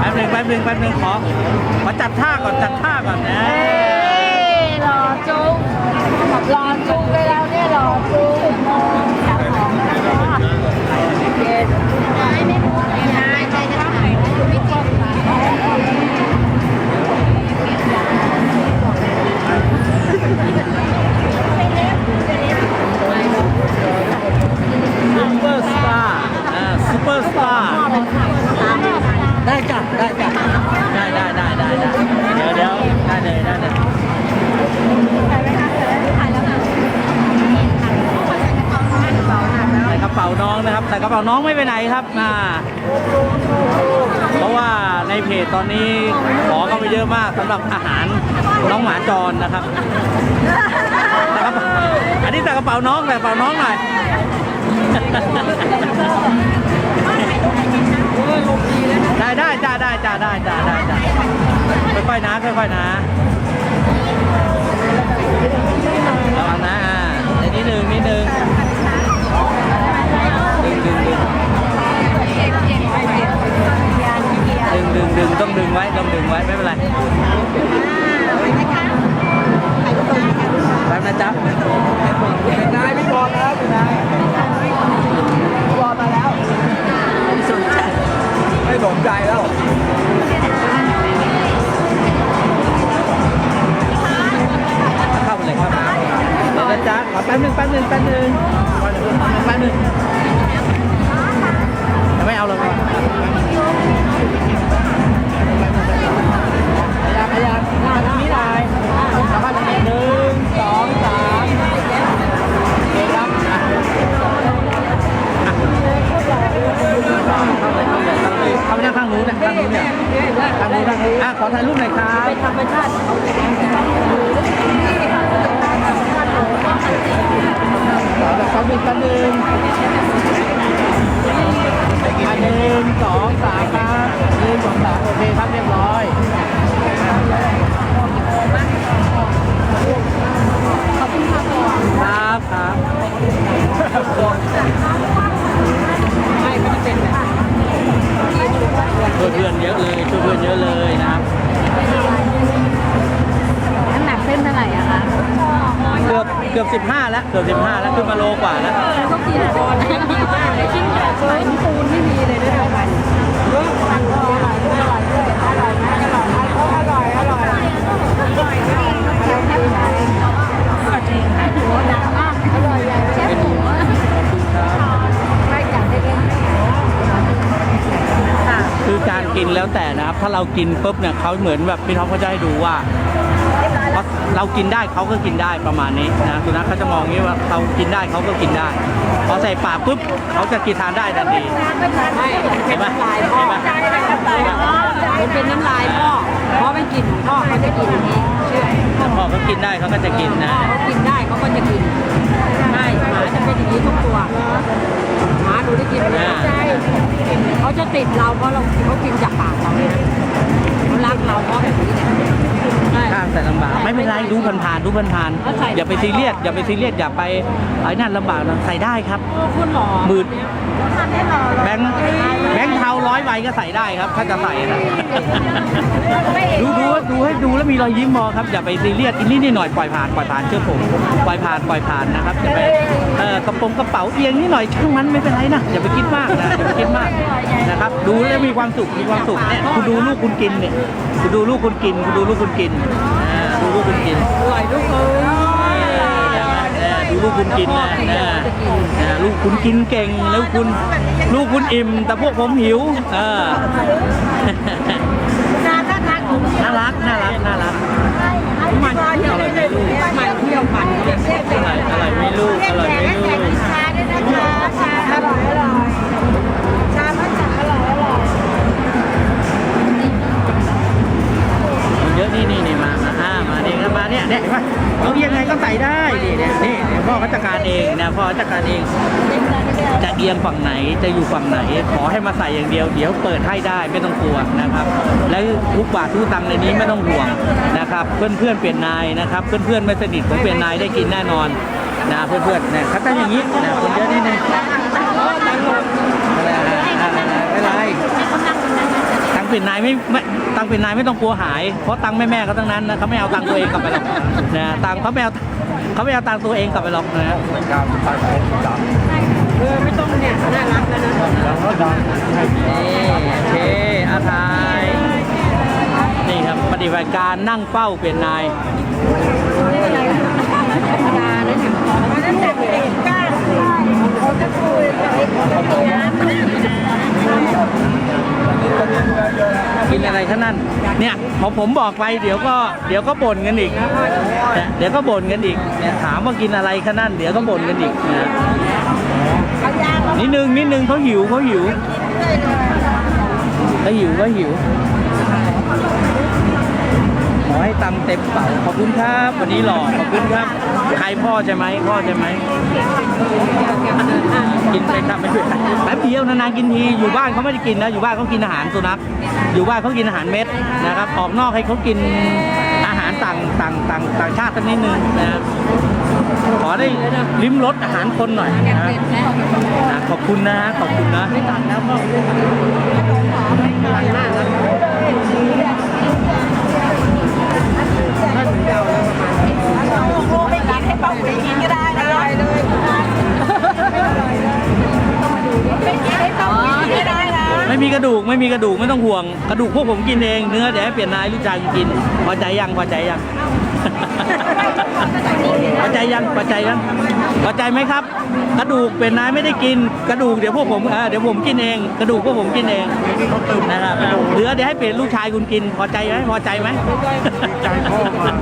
แป๊บหนึงแป๊บหนึงแป๊บหนึงขอขอจัดท่าก่อนจัดท่าก่อนนะเอ้ยรอจุ๊บรอจุ๊บเลยแล้วเนี่ยรอจุ๊บโมงจับของแล้วก็เย็นไม่รู้ไม่ได้ใจจะต้องไม่จบซูเปอร์สตาร์อ่าซูเปอร์สตาร์ ได้จ้ะได้จ้ะได้ได้ได้ได้ได้เดี๋ยวเดี๋ยวได้เลยได้เลยใส่กระเป๋าน้องนะครับใส่กระเป๋าน้องไม่ไปไหนครับอ่าเพราะว่าในเพจตอนนี้ขอเข้าไปเยอะมากสำหรับอาหารน้องหมาจรนะครับแต่กระเป๋าอันนี้แต่กระเป๋าน้องแต่กระเป๋าน้องหน่อย ได้ได้จ้าได้จ้าได้จ้าได้จ้าค่อยๆนะค่อยๆนะระวังนะอ่าเดี๋ยวนิดนึงนิดนึงดึงดึงดึงดึงดึงดึงต้องดึงไว้ต้องดึงไว้ไม่เป็นไรแป๊บนะจ๊ะนายพี่บอลแล้วนายบ ไม่สนใจแล้ว เข้าไปเลยครับเดี๋ยวนะจ๊ะขอแป๊บนึงแป๊บนึงแป๊บนึงแป๊บนึงยังไม่เอาเลยครับ นั่งข้างนู้นนะข้างนู้นเนี่ยข้างนู้นข้างนู้นอะขอถ่ายรูปหน่อยครับธรรมชาติขอแบบแป๊บนึงแป๊บนึงอันหนึ่งสองสามครับหนึ่งสองสามโอเคครับเรียบร้อยขอบครับ กินปุ๊บเนี่ยเขาเหมือนแบบพี่ท็อปเขาจะให้ดูว่าว่าเรากินได้เขาก็กินได้ประมาณนี้นะสุนัขเขาจะมองอย่างนี้ว่าเรากินได้เขาก็กินได้พอใส่ปากปุ๊บเขาจะกินทานได้ทันทีไม่เป็นน้ำลายพ่อมันเป็นน้ำลายพ่อเพราะเป็นกลิ่นของพ่อเขาจะกินอย่างนี้เชื่อพอเขากินได้เขาก็จะกินนะเขากินได้เขาก็จะกินใช่หมาจะเป็นอย่างนี้ทุกตัวหมาดูได้กินไหมใช่เขาจะติดเราเพราะเราเขากินจากปากเราเนี่ย เราเพราะแบบนี้เนี่ยใช่ข้างแต่ลำบากไม่เป็นไรดูผ่านๆดูผ่านแล้วใส่ๆอย่าไปซีเรียสอย่าไปซีเรียสอย่าไปไอ้นั่นลำบากนะใส่ได้ครับคุณหมอหมื่นแบงค์แบงค์เทาร้อยใบก็ใส่ได้ครับ ถ้าจะใส่นะดูดูดูให้ดูแล้วมีรอยยิ้มมอครับอย่าไปซีเรียสอินนี่นี่หน่อยปล่อยผ่านปล่อยผ่านเชื่อผมปล่อยผ่านปล่อยผ่านนะครับอย่าไปเอ่อกระโปรงกระเป๋าเอียงนิดหน่อยช่างมันไม่เป็นไรนะอย่าไปคิดมากนะอย่าไปคิดมากนะ ครับดูแล้วมีความสุขมีความสุขเนี่ยคุณดูลูกคุณกินเนี่ยคุณดูลูกคุณกินคุณดูลูกคุณกินอ่าดูลูกคุณกินอร่อยลูกเอ้ยเออดูลูกคุณกินนะนะนะลูกคุณกินเก่งแล้วคุณลูกคุณอิ่ม แต่พวกผมหิวเออน่ารักน่ารักน่ารักน่ารักน่ารัก มันเที่ยวเลยมันเที่ยวมันเที่ยวอร่อยอร่อยไม่ลูกอร่อยไม่ลูกชาด้วยนะคะชาอร่อยอร่อย นี่นี่นี่มามาอ่ามาเนี่ก็มาเนี่ยเนี่ยเห็นไหมเราเอียงไงก็ใส่ได้นี่เนี่ยนี่พ่อเขาจัดการเองนะพ่อจัดการเอง จะเอียงฝั่งไหนจะอยู่ฝั่งไหน ขอให้มาใส่อย่างเดียว เดี๋ยวเปิดให้ได้ไม่ต้องกลัวนะครับ แล้วทุกบาททุกตังในนี้ไม่ต้องห่วงนะครับ เพื่อนเพื่อนเปลี่ยนนายนะครับเพื่อนเพื่อนไม่สนิทผมเปลี่ยนนายได้กินแน่นอนนะเพื่อนเพื่อนๆเนี่ยเขาอย่างนี้นะคนเยอะนิดนึงอะไรอะไรอะไรไม่เป็นไรทางเป็นนายไม่ไม่ ตังค์เป็นนายไม่ต้องกลัวหาย เพราะตังค์แม่แม่ๆเขาทั้งนั้นนะเขาไม่เอาตังค์ตัวเองกลับไปหรอกนะตังค์เขาไม่เอาเขาไม่เอาตังค์ตัวเองกลับไปหรอกนะเออไม่ต้องเนี่ยน่ารักแล้วนะนี่โอเคอาทายนี่ครับปฏิบัติการนั่งเป้าเปลี่ยนนายนั่นแต่เด็กก้านเขาจะคุยกับเด็กเขาจะน้ำ กินอะไรขนั่น เนี่ยพอผมบอกไปเดี๋ยวก็เดี๋ยวก็บ่นกันอีก เดี๋ยวก็บ่นกันอีกเนี่ยถามว่ากินอะไรขนั่น เดี๋ยวก็บ่นกันอีกนะนิดนึงนิดนึงเขาหิวเขาหิวเขาหิวเขาหิว ให้ตังเต็มเป๋าขอบคุณครับ วันนี้หล่อขอบคุณครับ ใครพ่อใช่ไหมพ่อใช่ไหมกินไปครับไม่เป็นไรแป๊บเดียวนานๆกินทีอยู่บ้านเขาไม่ได้กินนะอยู่บ้านเขากินอาหารสุนัขอยู่บ้านเขากินอาหารเม็ดนะครับ ออกนอกให้เขากินอาหารต่างต่างต่างต่างชาติสักนิดนึงนะครับขอได้ลิ้มรสอาหารคนหน่อยนะนะขอบคุณนะขอบคุณนะโอ้ มีกระดูกไม่ต้องห่วง กระดูกพวกผมกินเอง เนื้อเดี๋ยวให้เปลี่ยนนายลูกชายกิน พอใจยัง พอใจยัง พอใจยัง พอใจยัง พอใจไหมครับ กระดูกเป็นนายไม่ได้กิน กระดูกเดี๋ยวพวกผมเออเดี๋ยวผมกินเอง กระดูกพวกผมกินเองนะครับเหลือเดี๋ยวให้เปลี่ยนลูกชายคุณกิน พอใจไหมพอใจไหมใจพ่อมา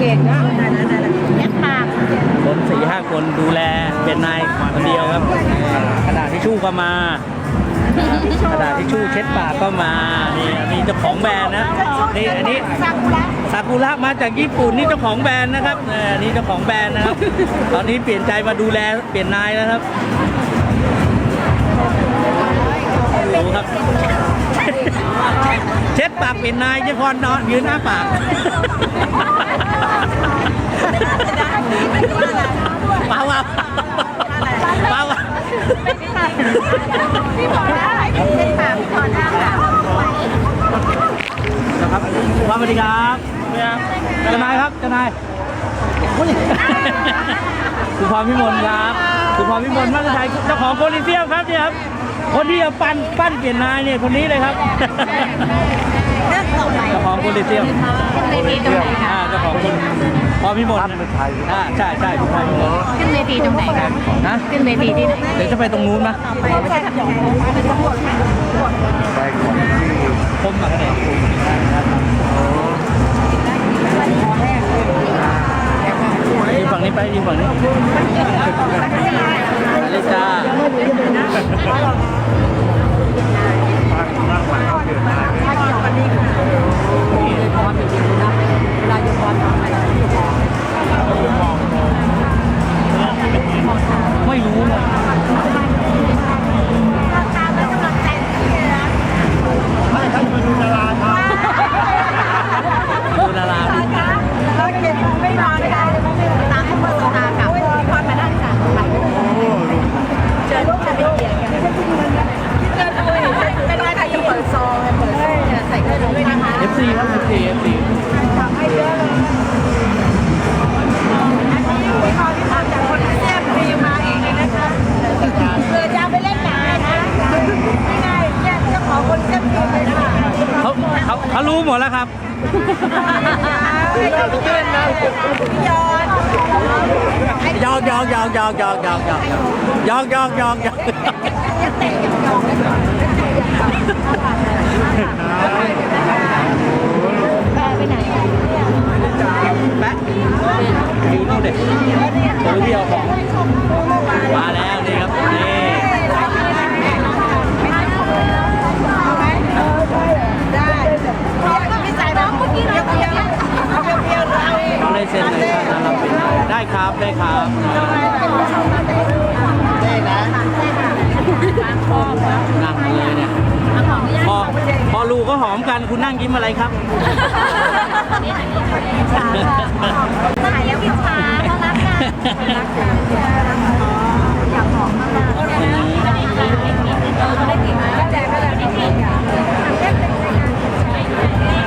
เป็นคนเก่งนะนั่นนั่นนั่นแยกปากคนสี่ห้าคนดูแลเป็นนายคนเดียวครับกระดาษทิชชู่ก็มากระดาษทิชชู่เช็ดปากก็มา นี่นี่เจ้าของแบรนด์นะ นี่อันนี้ซากุระซากุระมาจากญี่ปุ่นนี่เจ้าของแบรนด์นะครับนี่เจ้าของแบรนด์นะครับ ตอนนี้เปลี่ยนใจมาดูแลเปลี่ยนนายแล้วครับดูครับ เช็ดปากเปลี่ยนนายเจ้าพรนอนยืนหน้าปาก เปล่าเปล่าเปล่าพี่พอได้พี่ปากพี่พอได้ค่ะนะครับว่าสวัสดีครับเจ้านายครับเจ้านายคุณพรพิมลครับคุณพรพิมลมาตรชัยเจ้าของโคลิเซียมครับเนี่ยครับคนที่จะปั้นปั้นเปลี่ยนนายเนี่ยคนนี้เลยครับ เรื่องต่อไปเจ้าของโคลิเซียมเวทีตรงไหนคะอ่าเจ้าของคุณพรพิมลอ่าใช่ใช่คุณพรพิมลขึ้นเวทีตรงไหนคะนะขึ้นเวทีที่ไหนเดี๋ยวจะไปตรงนู้นนะไปไม่ใช่ขับยองเป็นตำรวจไปของที่คมแบบเนี่ยยืนฝั่งนี้ไปยืนฝั่งนี้มาเลยจ้า ไม่รู้เลย ตัวดียวอของมาแล้วนี่ครับนี่ต้องได้เซนเลยนะครับได้ครับได้ครับได้นะนั่งเลยเนี่ยพอพอลูกก็หอมกันคุณนั่งกินอะไรครับ ถ่ายแล้วกินชาเขารักกันรักกันอยากหอมมากไม่ได้กินไม่ได้กินก็แต่ก็แต่ไม่ได้กิน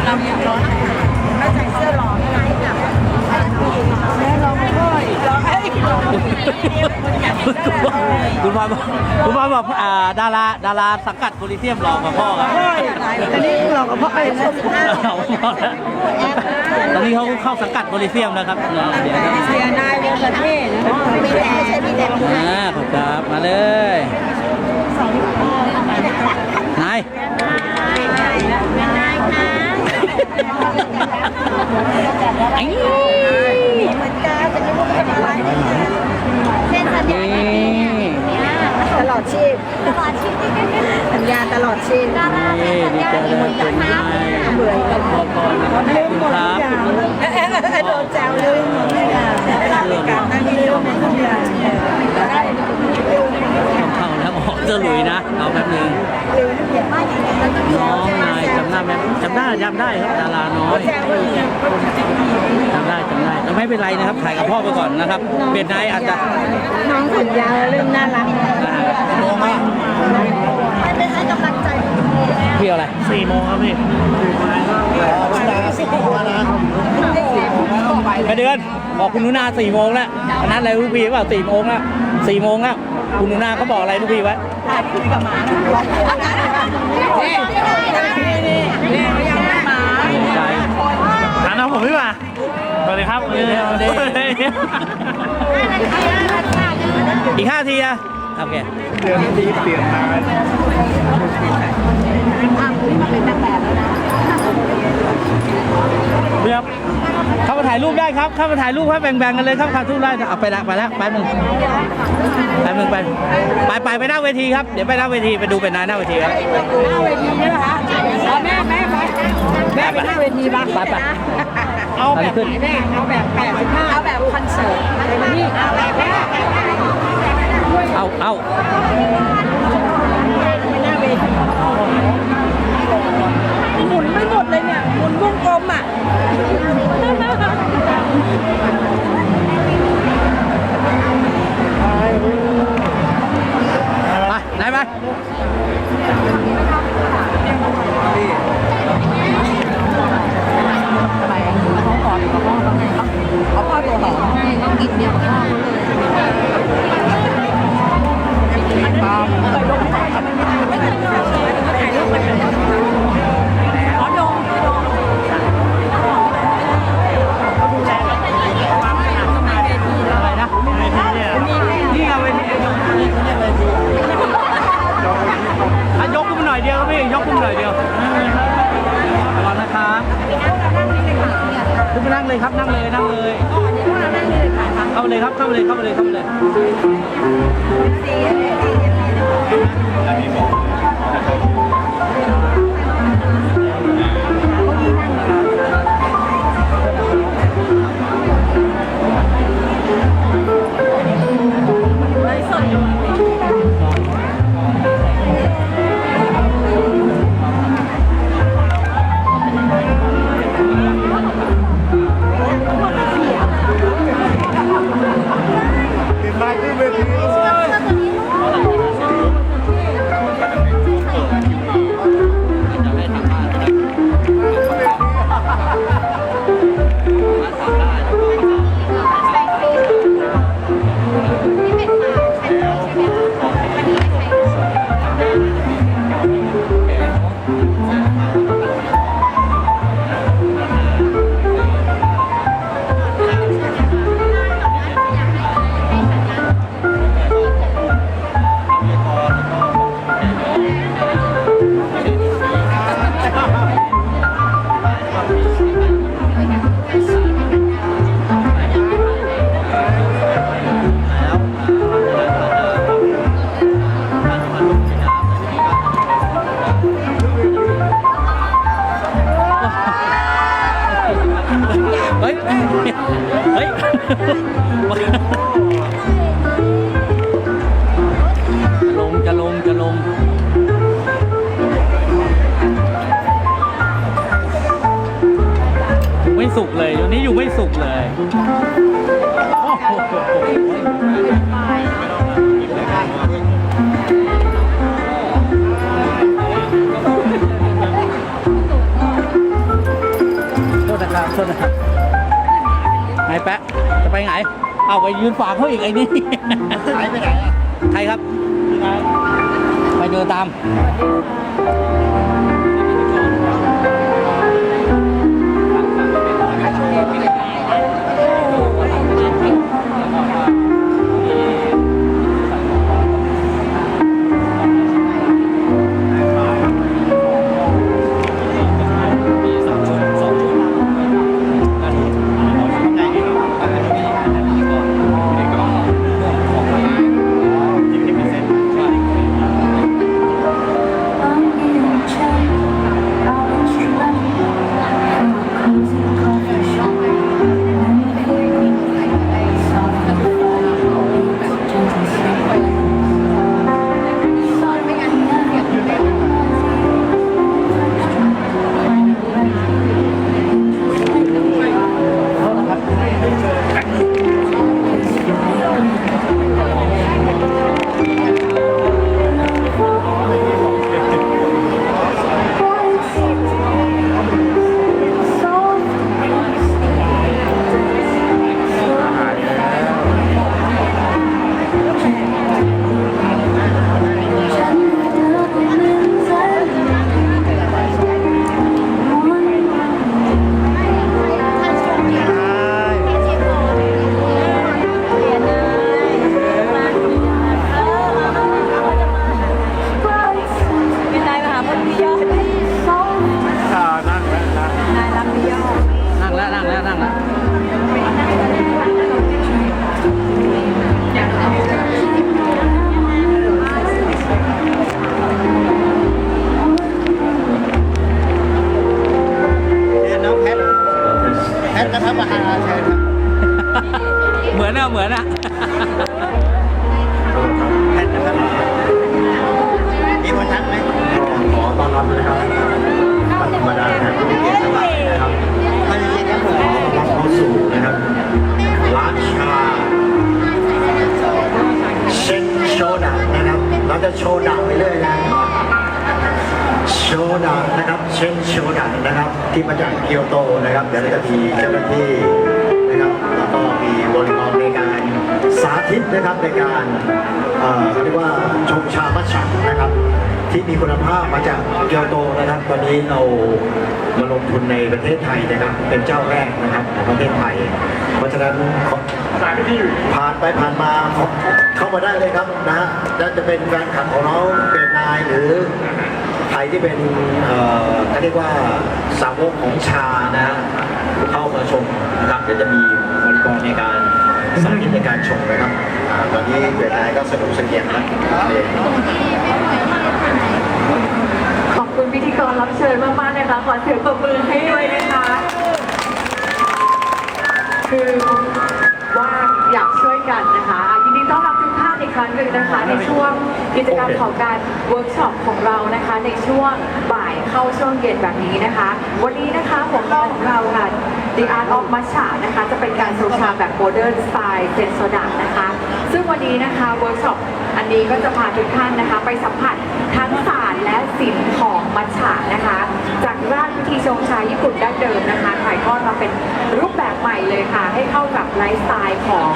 เราอยากร้อนไม่ใส่เสื้อหล่อไม่ไรแบบแม่ร้องไม่ค่อยร้องให้ร้องคุณพ่อบอกคุณพ่อบอกอ่าดาราดาราสังกัดโพลิเซียมหลอกกับพ่อครับตอนนี้เรากับพ่อไอ้พ่อสิบห้า ตอนนี้เขาเข้าสังกัดโพลิเซียมแล้วครับเดี๋ยวครับเสียนายเป็นประเทศนะมีแต่ไม่ใช่มีแต่อ่าขอบคุณครับมาเลยนายไม่ได้นะไอ้เหมือนกันจะไม่รู้จะทำอะไรเส้นสัญญา ลอดชีพตลอดชีวิตสัญญาตลอดชีพดาราเส้นสัญญาที่มันจะทำเบื่อกันขอบคุณครับลืมหมดทุกอย่างโดนแซวลืมหมดทุกอย่างในการนั่งลืมหมดทุกอย่างเข้าแล้วออกเจะหลุยนะเอาแป๊บนึงน้องนายจำหน้าไหมจำได้จำได้ครับดาราน้อยจำได้จำได้แต่ไม่เป็นไรนะครับถ่ายกับพ่อไปก่อนนะครับเบียดนายอาจจะน้องสัญญาเริ่มน่ารักโมงไหม เป็นให้กำลังใจพี่อะไรสี่โมงครับพี่ไปเดือนบอกคุณนุนาสี่โมงแล้วอันนั้นอะไรลูกพี่เปล่าสี่โมงแล้วสี่โมงแล้วคุณนุนาเขาบอกอะไรลูกพี่ไว้ใจร้านน้องผมพี่ป่ะสวัสดีครับเออสวัสดีอีกห้าทีอะ โอเคเดือนที่เปลี่ยนมาเรียบเข้ามาถ่ายรูปได้ครับ เข้ามาถ่ายรูปครับแบ่งๆกันเลยครับถ่ายรูปได้เอาไปละไปแล้วแป๊บนึงแป๊บนึงไปไปไปไปหน้าเวทีครับ เดี๋ยวไปหน้าเวทีไปดูเป็นนายหน้าเวทีครับหน้าเวทีใช่ไหมคะแม่แม่ไปแม่ไปหน้าเวทีบ้างไปไปเอาแบบไหนแม่เอาแบบ85เอาแบบคอนเสิร์ตนี่เอาแบบแม่ เอาเอาหน้าเวทีหมุนไม่หมดเลยเนี่ย หมุนวงกลมอะไปไหนไป สุขเลยวันนี้อยู่ไม่สุขเลยโอ้โหโทษนะครับโทษนะครับไงแปะจะไปไหน เอาไปยืนฝากเขาอีกไอ้นี่หายไปไหนอะใครครับ ไปเดินตาม บในการเอ่อเรียกว่าชงชามัชฉะนะครับ ที่มีคุณภาพมาจากเกียวโตนะครับ ตอนนี้เรามาลงทุนในประเทศไทยนะครับ เป็นเจ้าแรกนะครับของประเทศไทย เพราะฉะนั้นขอสายไปที่อยู่ผ่านไปผ่านมาขอเข้ามาได้เลยครับนะฮะจะเป็นแฟนคลับของน้องเปรนนายหรือ ใครที่เป็นเอ่อเขาเรียกว่าสาวกของชานะฮะเข้ามาชมนะครับเดี๋ยวจะมีบริกรในการ สาธิตในการชมนะครับอ่าตอนนี้เวียดนามก็สนุกเสงี่ยมนะเด็กขอบคุณพิธีกรรับเชิญมากๆนะคะขอเสียงปรบมือให้ด้วยนะคะ คือว่าอยากช่วยกันนะคะยินดีต้อนรับทุก อีกครั้งหนึ่งนะคะในช่วงกิจกรรมของการเวิร์กช็อปของเรานะคะ ในช่วงบ่ายเข้าช่วงเย็นแบบนี้นะคะ วันนี้นะคะหัวข้อของเราค่ะ The Art of Matcha นะคะจะเป็นการโซชาแบบโมเดิร์นสไตล์เซนโซดานะคะ ซึ่งวันนี้นะคะเวิร์กช็อปอันนี้ก็จะพาทุกท่านนะคะ ไปสัมผัสทั้งศาสตร์และศิลป์ของมัทฉะนะคะ จากราชวิธีชงชาญี่ปุ่นดั้งเดิมนะคะถ่ายทอดมาเป็นรูปแบบให ม่เลยค่ะ ให้เข้ากับไลฟ์สไตล์ของ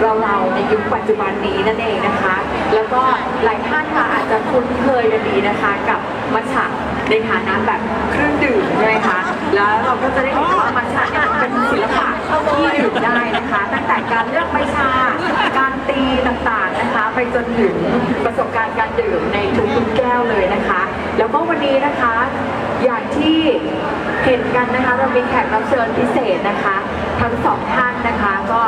เราเราในยุคปัจจุบันนี้นั่นเองนะคะ แล้วก็หลายท่านค่ะอาจจะคุ้นเคยกันดีนะคะ กับมัทฉะในฐานะแบบเครื่องดื่มใช่ไหมคะ แล้วเราก็จะได้เห็นว่ามัทฉะเนี่ยเป็นศิลปะที่ดื่มได้นะคะ ตั้งแต่การเลือกใบชา การตีต่างๆนะคะ ไปจนถึงประสบการณ์การดื่มในทุกๆแก้วเลยนะคะ แล้วก็วันนี้นะคะอย่างที่เห็นกันนะคะ เรามีแขกรับเชิญพิเศษนะคะ ทั้งสองท่านนะคะ ก็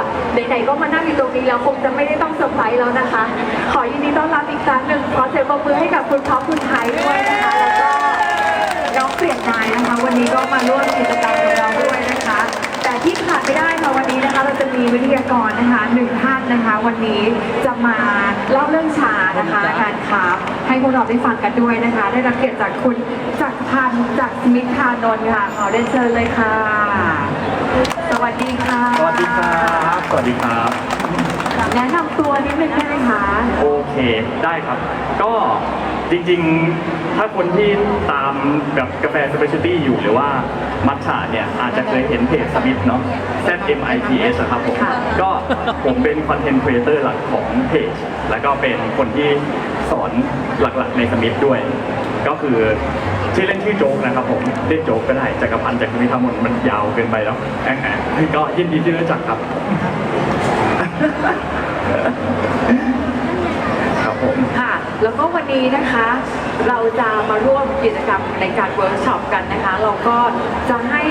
ไหนๆก็มานั่งอยู่ตรงนี้แล้วคงจะไม่ได้ต้องเซอร์ไพรส์แล้วนะคะ ขอยินดีต้อนรับอีกครั้งหนึ่งขอเสียงปรบมือให้กับคุณท็อปคุณไทยด้วยนะคะแล้วก็น้องเปลี่ยนนายนะคะ วันนี้ก็มาร่วมกิจกรรมกับเราด้วยนะคะ แต่ที่ขาดไม่ได้ค่ะวันนี้นะคะ เราจะมีวิทยากรนะคะหนึ่งท่านนะคะ วันนี้จะมาเล่าเรื่องชานะคะการคราฟให้พวกเราได้ฟังกันด้วยนะคะ ได้รับเกียรติจากคุณจักรพันธ์จากสมิทธานนท์ค่ะขอเรียนเชิญเลยค่ะ สวัสดีค่ะสวัสดีครับ สวัสดีครับ แนะนำตัวนิดนึงได้ไหมคะ โอเค ได้ครับ ก็จริงๆ ถ้าคนที่ตามแบบกาแฟสเปเชียลตี้อยู่หรือว่ามัทฉะเนี่ย อาจจะเคยเห็นเพจสมิธเนาะ Z M I T S อะครับผม ค่ะ ก็ผมเป็นคอนเทนต์ครีเอเตอร์หลักของเพจ แล้วก็เป็นคนที่สอนหลักๆในสมิธด้วย ก็คือ ชื่อเล่นชื่อโจ๊กนะครับผมเรียกโจ๊กก็ได้จักรพันธ์จักรวิทามนมันยาวเกินไปแล้วแอนแอนก็ยินดีที่รู้จักครับ ผม ค่ะ แล้วก็วันนี้นะคะ เราจะมาร่วมกิจกรรมในการเวิร์กช็อปกันนะคะ เราก็จะให้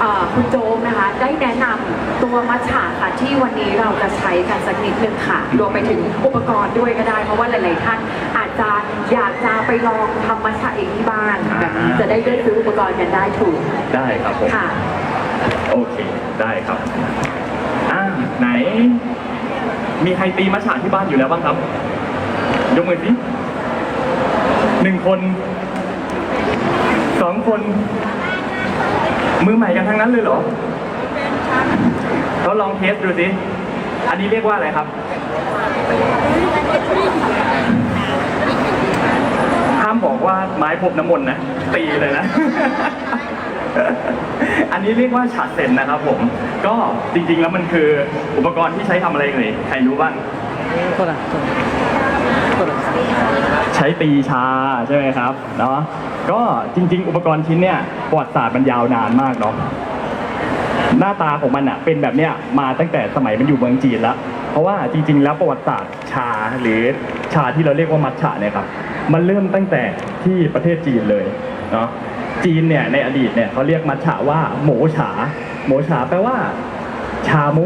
เอ่อคุณโจมนะคะ ได้แนะนำตัวมัชฉะค่ะที่วันนี้เราจะใช้กันสักนิดนึงค่ะ รวมไปถึงอุปกรณ์ด้วยก็ได้ เพราะว่าหลาย ๆ ท่านอาจจะอยากจะไปลองทำมัชฉะเองที่บ้านแบบนี้จะได้เลือกซื้ออุปกรณ์กันได้ถูกได้ครับผม ค่ะ โอเค ได้ครับ อ่า ไหน มีใครตีมัชฉะที่บ้านอยู่แล้วบ้างครับ ยกมือสิหนึ่งคน สองคน มือใหม่กันทั้งนั้นเลยเหรอเขาลองเทสดูสิ อันนี้เรียกว่าอะไรครับห้ามบอกว่าไม้พรมน้ำมนต์นะ ตีเลยนะ อันนี้เรียกว่าฉาดเซนนะครับผม ก็จริงๆแล้วมันคืออุปกรณ์ที่ใช้ทำอะไรเอ่ยใครรู้บ้างโทษนะ ใช้ตีชาใช่ไหมครับเนาะก็จริง ๆ อุปกรณ์ชิ้นเนี่ยประวัติศาสตร์มันยาวนานมากเนาะหน้าตาของมันอะเป็นแบบเนี้ยมาตั้งแต่สมัยมันอยู่เมืองจีนแล้ว เพราะว่าจริง ๆ แล้วประวัติศาสตร์ชาหรือชาที่เราเรียกว่ามัทฉะเนี่ยครับมันเริ่มตั้งแต่ที่ประเทศจีนเลยเนาะจีนเนี่ยในอดีตเนี่ยเขาเรียกมัทฉะว่าโหมฉาโหมฉาแปลว่า ชาโม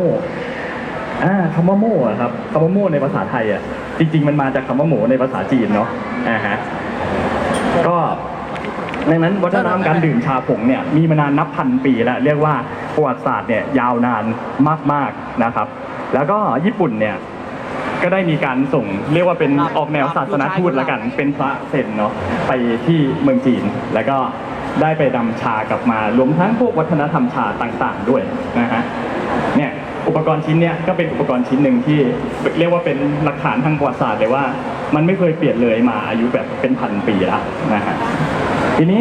อ่าคำว่าโม่อะครับคำว่าโม่ในภาษาไทยอะจริง ๆ มันมาจากคำว่าหมูในภาษาจีนเนาะอ่าฮะก็ดังนั้นวัฒนธรรมการดื่มชาผงเนี่ยมีมานานนับพันปีแล้วเรียกว่าประวัติศาสตร์เนี่ยยาวนานมากๆนะครับ แล้วก็ญี่ปุ่นเนี่ยก็ได้มีการส่งเรียกว่าเป็นออกแนวศาสนาทูตล้วกัน เป็นพระเซนเนาะไปที่เมืองจีน แล้วก็ได้ไปนำชากลับมารวมทั้งพวกวัฒนธรรมชาต่างๆ ด้วยนะฮะ ปกรณ์ชิ้นเนี้ยก็เป็นอุปกรณ์ชิ้นหนึ่งที่เรียกว่าเป็นหลักฐานทางประวัติศาสตร์เลยว่า มันไม่เคยเปลี่ยนเลยมาอายุแบบเป็นพันปีแล้วนะฮะทีนี้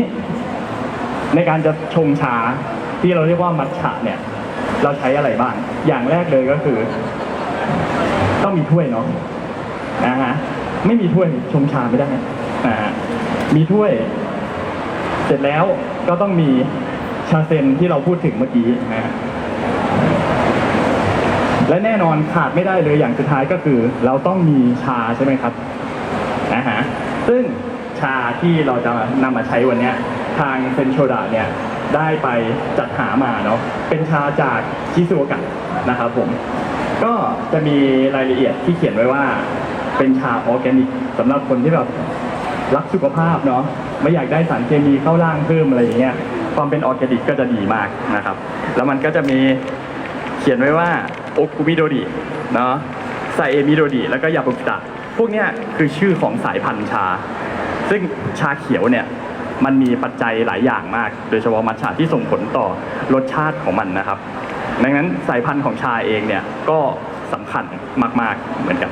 ในการจะชงชาที่เราเรียกว่ามัทฉะเนี่ยเราใช้อะไรบ้าง อย่างแรกเลยก็คือ ต้องมีถ้วยเนาะนะฮะไม่มีถ้วยชงชาไม่ได้นะฮะมีถ้วย เสร็จแล้วก็ต้องมีชาเซนที่เราพูดถึงเมื่อกี้นะฮะ และแน่นอนขาดไม่ได้เลยอย่างสุดท้ายก็คือเราต้องมีชาใช่ไหมครับนะฮะซึ่งชาที่เราจะนำมาใช้วันนี้ทางเซนโชดาเนี่ยได้ไปจัดหามาเนาะเป็นชาจากชิซูโอกะนะครับผม ก็จะมีรายละเอียดที่เขียนไว้ว่าเป็นชาออร์แกนิกสำหรับคนที่แบบรักสุขภาพเนาะไม่อยากได้สารเคมีเข้าร่างเพิ่มอะไรอย่างเงี้ยความเป็นออร์แกนิกก็จะดีมากนะครับ แล้วมันก็จะมีเขียนไว้ว่า โอคุมิโดริเนาะไซเอมิโดริแล้วก็ยาบุกตะพวกเนี้ยคือชื่อของสายพันธุ์ชา ซึ่งชาเขียวเนี่ยมันมีปัจจัยหลายอย่างมาก โดยเฉพาะมัทฉะที่ส่งผลต่อรสชาติของมันนะครับ ดังนั้นสายพันธุ์ของชาเองเนี่ยก็สำคัญมาก ๆ เหมือนกัน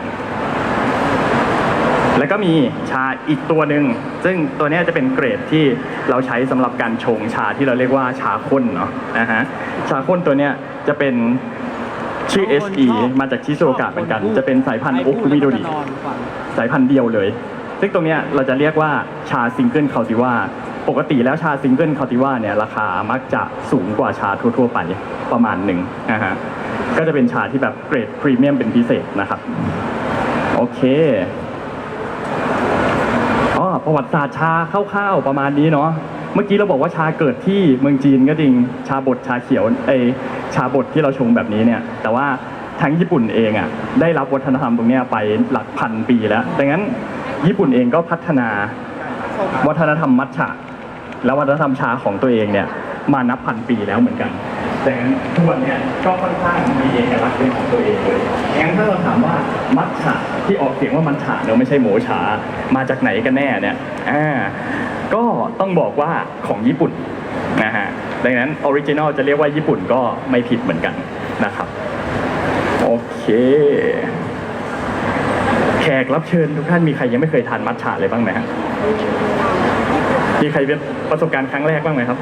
แล้วก็มีชาอีกตัวหนึ่ง ซึ่งตัวนี้จะเป็นเกรดที่เราใช้สำหรับการชงชาที่เราเรียกว่าชาข้นเนาะนะฮะ ชาข้นตัวเนี้ยจะเป็น ชื่อ SE มาจากชิโซกะเหมือนกัน จะเป็นสายพันธุ์โอคุมิโดริสายพันธุ์เดียวเลย ซึ่งตรงเนี้ยเราจะเรียกว่าชาซิงเกิลคาติว่า ปกติแล้วชาซิงเกิลคาติว่าเนี่ยราคามักจะสูงกว่าชาทั่วๆไปประมาณหนึ่งนะฮะ ก็จะเป็นชาที่แบบเกรดพรีเมียมเป็นพิเศษนะครับ โอเคอ๋อประวัติศาสตร์ชาคร่าวๆประมาณนี้เนาะ เมื่อกี้เราบอกว่าชาเกิดที่เมืองจีนก็จริงชาบดชาเขียวเอชาบดที่เราชงแบบนี้เนี่ย แต่ว่าทางญี่ปุ่นเองอะได้รับวัฒนธรรมตรงนี้ไปหลักพันปีแล้วดังนั้นญี่ปุ่นเองก็พัฒนาวัฒนธรรมมัทฉะและวัฒนธรรมชาของตัวเองเนี่ยมานับพันปีแล้วเหมือนกันดังนั้นทุกวันเนี่ยก็ค่อนข้างมีเอกลักษณ์เป็นของตัวเองเลยงั้นถ้าเราถามว่ามัทฉะที่ออกเสียงว่ามัทฉะเนอะไม่ใช่โหมฉามาจากไหนกันแน่เนี่ยอ่า ก็ต้องบอกว่าของญี่ปุ่นนะฮะดังนั้นออริจินอลจะเรียกว่าญี่ปุ่นก็ไม่ผิดเหมือนกันนะครับ โอเค แขกรับเชิญทุกท่านมีใครยังไม่เคยทานมัทฉะเลยบ้างไหมฮะมีใครเป็นประสบการณ์ครั้งแรกบ้างไหมครับ